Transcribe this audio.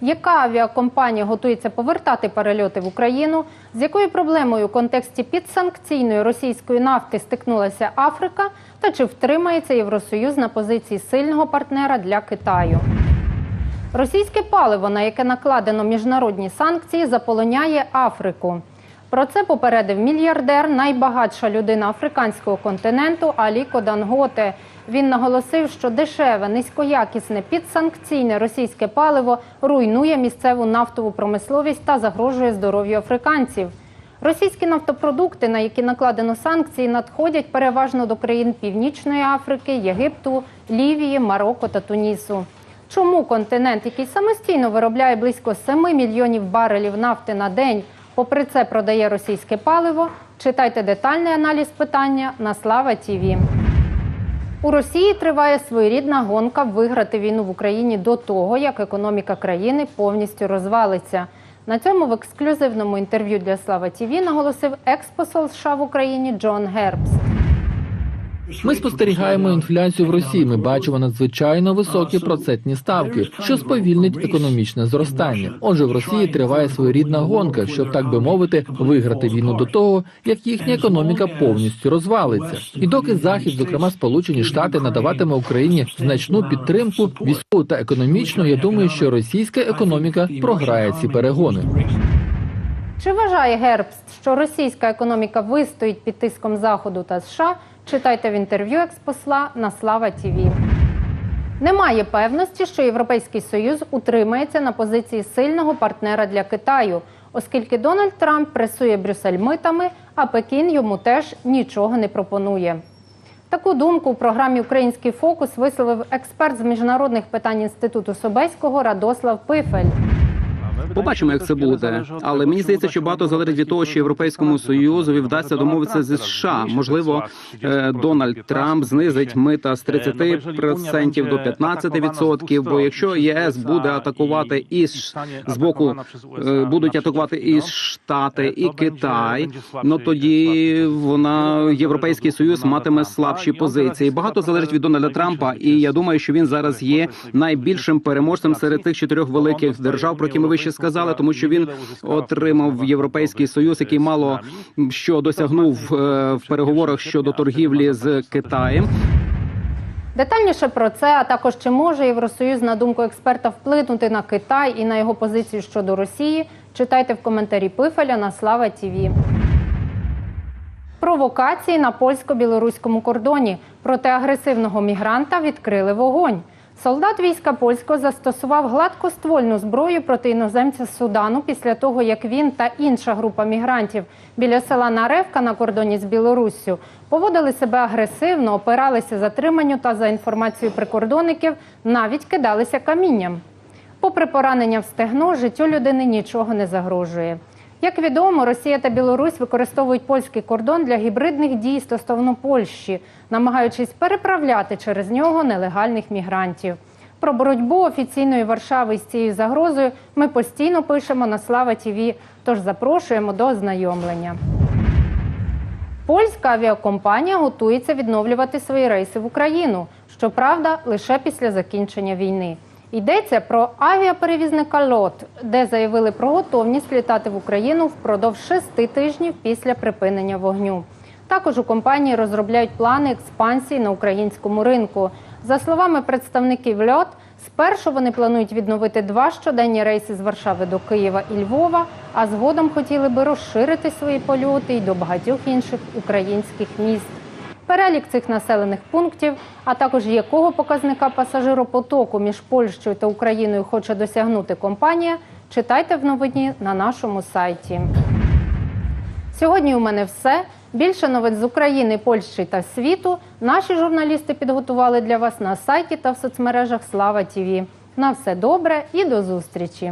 Яка авіакомпанія готується повертати перельоти в Україну? З якою проблемою у контексті підсанкційної російської нафти стикнулася Африка? Та чи втримається Євросоюз на позиції сильного партнера для Китаю? Російське паливо, на яке накладено міжнародні санкції, заполоняє Африку. Про це попередив мільярдер, найбагатша людина африканського континенту Аліко Данготе. Він наголосив, що дешеве, низькоякісне, підсанкційне російське паливо руйнує місцеву нафтову промисловість та загрожує здоров'ю африканців. Російські нафтопродукти, на які накладено санкції, надходять переважно до країн Північної Африки, Єгипту, Лівії, Марокко та Тунісу. Чому континент, який самостійно виробляє близько 7 мільйонів барелів нафти на день, попри це продає російське паливо? Читайте детальний аналіз питання на Слава Тіві. У Росії триває своєрідна гонка виграти війну в Україні до того, як економіка країни повністю розвалиться. На цьому в ексклюзивному інтерв'ю для Слава Тіві наголосив експосол США в Україні Джон Гербс. Ми спостерігаємо інфляцію в Росії. Ми бачимо надзвичайно високі процентні ставки, що сповільнить економічне зростання. Отже, в Росії триває своєрідна гонка, щоб так би мовити, виграти війну до того, як їхня економіка повністю розвалиться. І доки захід, зокрема Сполучені Штати, надаватиме Україні значну підтримку військову та економічну, я думаю, що російська економіка програє ці перегони. Чи вважає Гербст, що російська економіка вистоїть під тиском Заходу та США? Читайте в інтерв'ю експосла на Слава Тіві. Немає певності, що Європейський Союз утримається на позиції сильного партнера для Китаю, оскільки Дональд Трамп пресує Брюссель митами, а Пекін йому теж нічого не пропонує. Таку думку у програмі Український фокус висловив експерт з міжнародних питань інституту Собеського Радослав Пифель. Побачимо, як це буде. Але мені здається, що багато залежить від того, що європейському союзу вдасться домовитися зі США. Можливо, е, Дональд Трамп знизить мита з 30% до 15%, Бо якщо ЄС буде атакувати і з з боку е, будуть атакувати і Штати, і Китай, ну тоді вона європейський союз матиме слабші позиції. Багато залежить від Дональда Трампа, і я думаю, що він зараз є найбільшим переможцем серед тих чотирьох великих держав, про які ми вище сказали, тому що він отримав європейський союз, який мало що досягнув е, в переговорах щодо торгівлі з Китаєм. Детальніше про це, а також чи може Євросоюз, на думку експерта, вплинути на Китай і на його позицію щодо Росії, читайте в коментарі Пифеля на Слава Тіві. Провокації на польсько-білоруському кордоні проти агресивного мігранта відкрили вогонь. Солдат війська польського застосував гладкоствольну зброю проти іноземця з Судану після того, як він та інша група мігрантів біля села Наревка на кордоні з Білоруссю поводили себе агресивно, опиралися затриманню та за інформацією прикордонників навіть кидалися камінням. Попри поранення в стегно, життю людини нічого не загрожує. Як відомо, Росія та Білорусь використовують польський кордон для гібридних дій стосовно Польщі, намагаючись переправляти через нього нелегальних мігрантів. Про боротьбу офіційної Варшави з цією загрозою ми постійно пишемо на Слава Тіві, тож запрошуємо до ознайомлення. Польська авіакомпанія готується відновлювати свої рейси в Україну. Щоправда, лише після закінчення війни. Йдеться про авіаперевізника ЛОТ, де заявили про готовність літати в Україну впродовж шести тижнів після припинення вогню. Також у компанії розробляють плани експансії на українському ринку. За словами представників ЛьОТ, спершу вони планують відновити два щоденні рейси з Варшави до Києва і Львова, а згодом хотіли би розширити свої польоти й до багатьох інших українських міст. Перелік цих населених пунктів, а також якого показника пасажиропотоку між Польщею та Україною хоче досягнути компанія, читайте в новині на нашому сайті. Сьогодні у мене все. Більше новин з України, Польщі та світу наші журналісти підготували для вас на сайті та в соцмережах Слава Тіві. На все добре і до зустрічі!